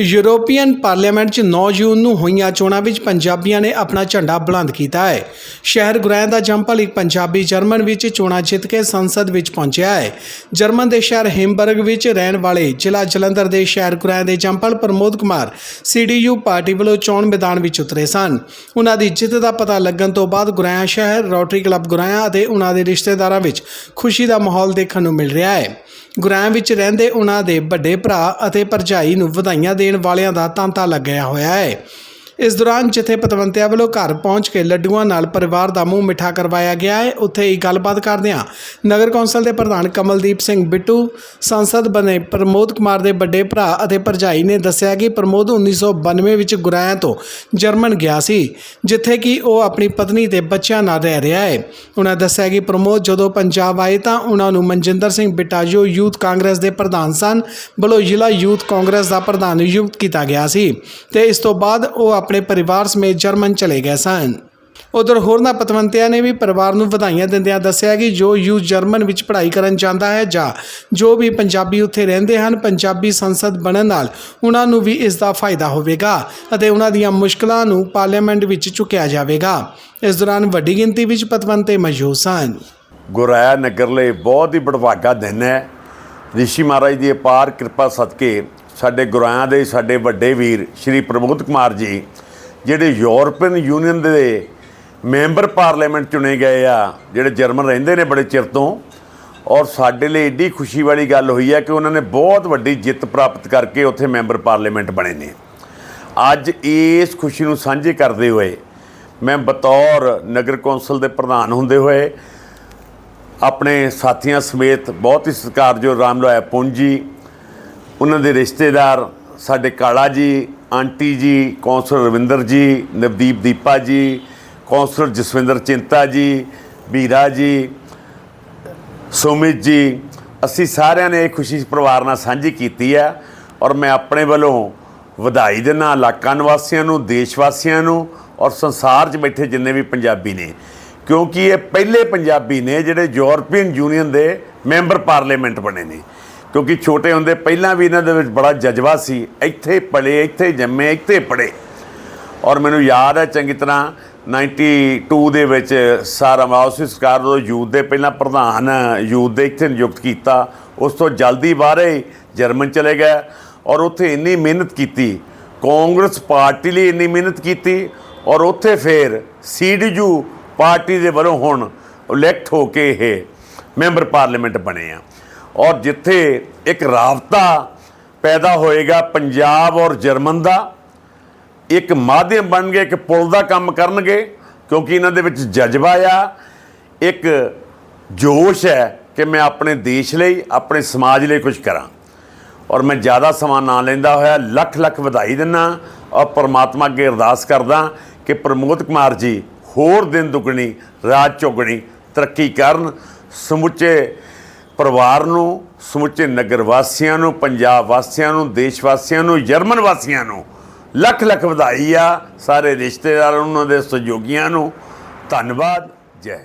European parliament 'ਚ 9 ਜੂਨ ਨੂੰ ਹੋਈਆਂ ਚੋਣਾਂ ਵਿੱਚ ਪੰਜਾਬੀਆਂ ਨੇ ਆਪਣਾ ਝੰਡਾ ਬੁਲੰਦ ਕੀਤਾ ਹੈ। ਸ਼ਹਿਰ ਗੁਰੈਂ ਦਾ ਜੰਪਲ ਇੱਕ ਪੰਜਾਬੀ ਜਰਮਨ ਵਿੱਚ ਚੋਣਾਂ ਜਿੱਤ ਕੇ ਸੰਸਦ ਵਿੱਚ ਪਹੁੰਚਿਆ ਹੈ। ਜਰਮਨ ਦੇ ਸ਼ਹਿਰ ਹੇਮਬਰਗ ਵਿੱਚ ਰਹਿਣ ਵਾਲੇ ਜ਼ਿਲ੍ਹਾ ਜਲੰਧਰ ਦੇ ਸ਼ਹਿਰ ਗੁਰੈਂ ਦੇ ਜੰਪਲ ਪ੍ਰਮੋਦ ਕੁਮਾਰ ਸੀਡੀਯੂ ਪਾਰਟੀ ਵੱਲੋਂ ਚੋਣ ਮੈਦਾਨ ਵਿੱਚ ਉਤਰੇ ਸਨ। ਉਹਨਾਂ ਦੀ ਜਿੱਤ ਦਾ ਪਤਾ ਲੱਗਣ ਤੋਂ ਬਾਅਦ ਗੁਰੈਂ ਸ਼ਹਿਰ, ਰੋਟਰੀ ਕਲੱਬ ਗੁਰੈਂ ਅਤੇ ਉਹਨਾਂ ਦੇ ਰਿਸ਼ਤੇਦਾਰਾਂ ਵਿੱਚ ਖੁਸ਼ੀ ਦਾ ਮਾਹੌਲ ਦੇਖਣ ਨੂੰ ਮਿਲ ਰਿਹਾ ਹੈ। ਗੁਰਾਂ ਵਿੱਚ ਰਹਿੰਦੇ ਉਹਨਾਂ ਦੇ ਵੱਡੇ ਭਰਾ ਅਤੇ ਭਰਜਾਈ ਨੂੰ ਵਧਾਈਆਂ ਦੇ ਦੇਣ ਵਾਲਿਆਂ ਦਾ ਤਾਂਤਾ ਲੱਗਿਆ ਹੋਇਆ ਹੈ। ਇਸ ਦੌਰਾਨ ਜਿੱਥੇ ਪਤਵੰਤਿਆਂ ਵੱਲੋਂ ਘਰ ਪਹੁੰਚ ਕੇ ਲੱਡੂਆਂ ਨਾਲ ਪਰਿਵਾਰ ਦਾ ਮੂੰਹ ਮਿੱਠਾ ਕਰਵਾਇਆ ਗਿਆ ਹੈ, ਉੱਥੇ ਹੀ ਗੱਲਬਾਤ ਕਰਦਿਆਂ ਨਗਰ ਕੌਂਸਲ ਦੇ ਪ੍ਰਧਾਨ ਕਮਲਦੀਪ ਸਿੰਘ ਬਿੱਟੂ, ਸੰਸਦ ਬਣੇ ਪ੍ਰਮੋਦ ਕੁਮਾਰ ਦੇ ਵੱਡੇ ਭਰਾ ਅਤੇ ਭਰਜਾਈ ਨੇ ਦੱਸਿਆ ਕਿ ਪ੍ਰਮੋਦ 1992 ਵਿੱਚ ਗੁਰਾਇਆਂ ਤੋਂ ਜਰਮਨ ਗਿਆ ਸੀ, ਜਿੱਥੇ ਕਿ ਉਹ ਆਪਣੀ ਪਤਨੀ ਤੇ ਬੱਚਿਆਂ ਨਾਲ ਰਹਿ ਰਿਹਾ ਹੈ। ਉਹਨਾਂ ਦੱਸਿਆ ਕਿ ਪ੍ਰਮੋਦ ਜਦੋਂ ਪੰਜਾਬ ਆਏ ਤਾਂ ਉਹਨਾਂ ਨੂੰ ਮਨਜਿੰਦਰ ਸਿੰਘ ਬਿਟਾਜੋ ਯੂਥ ਕਾਂਗਰਸ ਦੇ ਪ੍ਰਧਾਨ ਸਨ ਵੱਲੋਂ ਜ਼ਿਲ੍ਹਾ ਯੂਥ ਕਾਂਗਰਸ ਦਾ ਪ੍ਰਧਾਨ ਨਿਯੁਕਤ ਕੀਤਾ ਗਿਆ ਸੀ ਤੇ ਇਸ ਤੋਂ ਬਾਅਦ ਉਹ ਆਪਣੇ ਪਰਿਵਾਰ ਸਮੇਤ ਜਰਮਨ ਚਲੇ ਗਏ ਸਨ। ਉਧਰ ਹੋਰਨਾਂ ਪਤਵੰਤਿਆਂ ਨੇ ਵੀ ਪਰਿਵਾਰ ਨੂੰ ਵਧਾਈਆਂ ਦਿੰਦਿਆਂ ਦੱਸਿਆ ਕਿ ਜੋ ਯੂ ਜਰਮਨ ਵਿੱਚ ਪੜ੍ਹਾਈ ਕਰਨ ਜਾਂਦਾ ਹੈ ਜਾਂ ਜੋ ਵੀ ਪੰਜਾਬੀ ਉੱਥੇ ਰਹਿੰਦੇ ਹਨ, ਪੰਜਾਬੀ ਸੰਸਦ ਬਣਨ ਨਾਲ ਉਹਨਾਂ ਨੂੰ ਵੀ ਇਸ ਦਾ ਫਾਇਦਾ ਹੋਵੇਗਾ ਅਤੇ ਉਹਨਾਂ ਦੀਆਂ ਮੁਸ਼ਕਲਾਂ ਨੂੰ ਪਾਰਲੀਮੈਂਟ ਵਿੱਚ ਚੁੱਕਿਆ ਜਾਵੇਗਾ। ਇਸ ਦੌਰਾਨ ਵੱਡੀ ਗਿਣਤੀ ਵਿੱਚ ਪਤਵੰਤੇ ਮੌਜੂਦ ਸਨ। ਗੁਰਾਇਆ ਨਗਰ ਲਈ ਬਹੁਤ ਹੀ ਬੜਵਾਗਾ ਦਿਨ ਹੈ। ਰਿਸ਼ੀ ਮਹਾਰਾਜ ਦੀ ਅਪਾਰ ਕਿਰਪਾ ਸਦਕੇ ਸਾਡੇ ਗੁਰਾਇਆਂ ਦੇ, ਸਾਡੇ ਵੱਡੇ ਵੀਰ ਸ਼੍ਰੀ ਪ੍ਰਮੋਦ ਕੁਮਾਰ ਜੀ, ਜਿਹੜੇ ਯੂਰਪੀਅਨ ਯੂਨੀਅਨ ਦੇ ਮੈਂਬਰ ਪਾਰਲੀਮੈਂਟ ਚੁਣੇ ਗਏ ਆ, ਜਿਹੜੇ ਜਰਮਨ ਰਹਿੰਦੇ ਨੇ ਬੜੇ ਚਿਰ ਤੋਂ, ਔਰ ਸਾਡੇ ਲਈ ਏਡੀ ਖੁਸ਼ੀ ਵਾਲੀ ਗੱਲ ਹੋਈ ਹੈ ਕਿ ਉਹਨਾਂ ਨੇ ਬਹੁਤ ਵੱਡੀ ਜਿੱਤ ਪ੍ਰਾਪਤ ਕਰਕੇ ਉੱਥੇ ਮੈਂਬਰ ਪਾਰਲੀਮੈਂਟ ਬਣੇ ਨੇ। ਅੱਜ ਇਸ ਖੁਸ਼ੀ ਨੂੰ ਸਾਂਝੇ ਕਰਦੇ ਹੋਏ ਮੈਂ ਬਤੌਰ ਨਗਰ ਕੌਂਸਲ ਦੇ ਪ੍ਰਧਾਨ ਹੁੰਦੇ ਹੋਏ ਆਪਣੇ ਸਾਥੀਆਂ ਸਮੇਤ ਬਹੁਤ ਹੀ ਸਤਿਕਾਰਯੋਗ ਰਾਮ ਲੋਇਆ ਪੁੰਜੀ ਉਹਨਾਂ ਦੇ ਰਿਸ਼ਤੇਦਾਰ ਸਾਡੇ ਕਾਲਾ ਜੀ, ਆਂਟੀ ਜੀ, ਕੌਂਸਲਰ ਰਵਿੰਦਰ ਜੀ, ਨਵਦੀਪ ਦੀਪਾ ਜੀ, ਕੌਂਸਲਰ ਜਸਵਿੰਦਰ ਚਿੰਤਾ ਜੀ, ਵੀਰਾ ਜੀ, ਸੁਮਿਤ ਜੀ, ਅਸੀਂ ਸਾਰਿਆਂ ਨੇ ਇਹ ਖੁਸ਼ੀ ਪਰਿਵਾਰ ਨਾਲ ਸਾਂਝੀ ਕੀਤੀ ਹੈ ਔਰ ਮੈਂ ਆਪਣੇ ਵੱਲੋਂ ਵਧਾਈ ਦਿੰਦਾ ਇਲਾਕਾ ਨਿਵਾਸੀਆਂ ਨੂੰ, ਦੇਸ਼ ਵਾਸੀਆਂ ਨੂੰ ਔਰ ਸੰਸਾਰ 'ਚ ਬੈਠੇ ਜਿੰਨੇ ਵੀ ਪੰਜਾਬੀ ਨੇ, ਕਿਉਂਕਿ ਇਹ ਪਹਿਲੇ ਪੰਜਾਬੀ ਨੇ ਜਿਹੜੇ ਯੂਰਪੀਅਨ ਯੂਨੀਅਨ ਦੇ ਮੈਂਬਰ ਪਾਰਲੀਮੈਂਟ ਬਣੇ ਨੇ। ਕਿਉਂਕਿ ਛੋਟੇ ਹੁੰਦੇ ਪਹਿਲਾਂ ਵੀ ਇਹਨਾਂ ਦੇ ਵਿੱਚ ਬੜਾ ਜਜ਼ਬਾ ਸੀ, ਇੱਥੇ ਪਲੇ ਇੱਥੇ ਜੰਮੇ, ਇੱਥੇ ਪੜੇ ਔਰ ਮੈਨੂੰ ਯਾਦ ਹੈ ਚੰਗੀ ਤਰ੍ਹਾਂ 92 ਦੇ ਵਿੱਚ ਸਾਰਾ ਮਾਉਸੀ ਸਰਕਾਰ ਤੋਂ ਯੂਥ ਦੇ ਪਹਿਲਾਂ ਪ੍ਰਧਾਨ ਯੂਥ ਦੇ ਇੱਥੇ ਨਿਯੁਕਤ ਕੀਤਾ। ਉਸ ਤੋਂ ਜਲਦੀ ਬਾਹਰੇ ਜਰਮਨ ਚਲੇ ਗਏ ਔਰ ਉੱਥੇ ਇੰਨੀ ਮਿਹਨਤ ਕੀਤੀ, ਕਾਂਗਰਸ ਪਾਰਟੀ ਲਈ ਇੰਨੀ ਮਿਹਨਤ ਕੀਤੀ ਔਰ ਉੱਥੇ ਫਿਰ ਸੀਡੀਯੂ ਪਾਰਟੀ ਦੇ ਵੱਲੋਂ ਹੁਣ ਇਲੈਕਟ ਹੋ ਕੇ ਇਹ ਮੈਂਬਰ ਪਾਰਲੀਮੈਂਟ ਬਣੇ ਆ। ਔਰ ਜਿੱਥੇ ਇੱਕ ਰਾਬਤਾ ਪੈਦਾ ਹੋਏਗਾ ਪੰਜਾਬ ਔਰ ਜਰਮਨ ਦਾ, ਇੱਕ ਮਾਧਿਅਮ ਬਣ ਗਏ ਇੱਕ ਪੁਲ ਦਾ ਕੰਮ ਕਰਨਗੇ, ਕਿਉਂਕਿ ਇਹਨਾਂ ਦੇ ਵਿੱਚ ਜਜ਼ਬਾ ਆ, ਇੱਕ ਜੋਸ਼ ਹੈ ਕਿ ਮੈਂ ਆਪਣੇ ਦੇਸ਼ ਲਈ, ਆਪਣੇ ਸਮਾਜ ਲਈ ਕੁਝ ਕਰਾਂ। ਔਰ ਮੈਂ ਜ਼ਿਆਦਾ ਸਮਾਂ ਨਾ ਲੈਂਦਾ ਹੋਇਆ, ਲੱਖ ਲੱਖ ਵਧਾਈ ਦਿੰਦਾ ਔਰ ਪਰਮਾਤਮਾ ਅੱਗੇ ਅਰਦਾਸ ਕਰਦਾ ਕਿ ਪ੍ਰਮੋਦ ਕੁਮਾਰ ਜੀ ਹੋਰ ਦਿਨ ਦੁਗਣੀ, ਰਾਤ ਚੌਗਣੀ ਤਰੱਕੀ ਕਰਨ, ਸਮੁੱਚੇ ਪਰਿਵਾਰ ਨੂੰ, ਸਮੁੱਚੇ ਨਗਰ ਵਾਸੀਆਂ ਨੂੰ, ਪੰਜਾਬ ਵਾਸੀਆਂ ਨੂੰ, ਦੇਸ਼ ਵਾਸੀਆਂ ਨੂੰ, ਜਰਮਨ ਵਾਸੀਆਂ ਨੂੰ ਲੱਖ ਲੱਖ ਵਧਾਈ ਆ। ਸਾਰੇ ਰਿਸ਼ਤੇਦਾਰਾਂ, ਉਹਨਾਂ ਦੇ ਸਹਿਯੋਗੀਆਂ ਨੂੰ ਧੰਨਵਾਦ। ਜੈ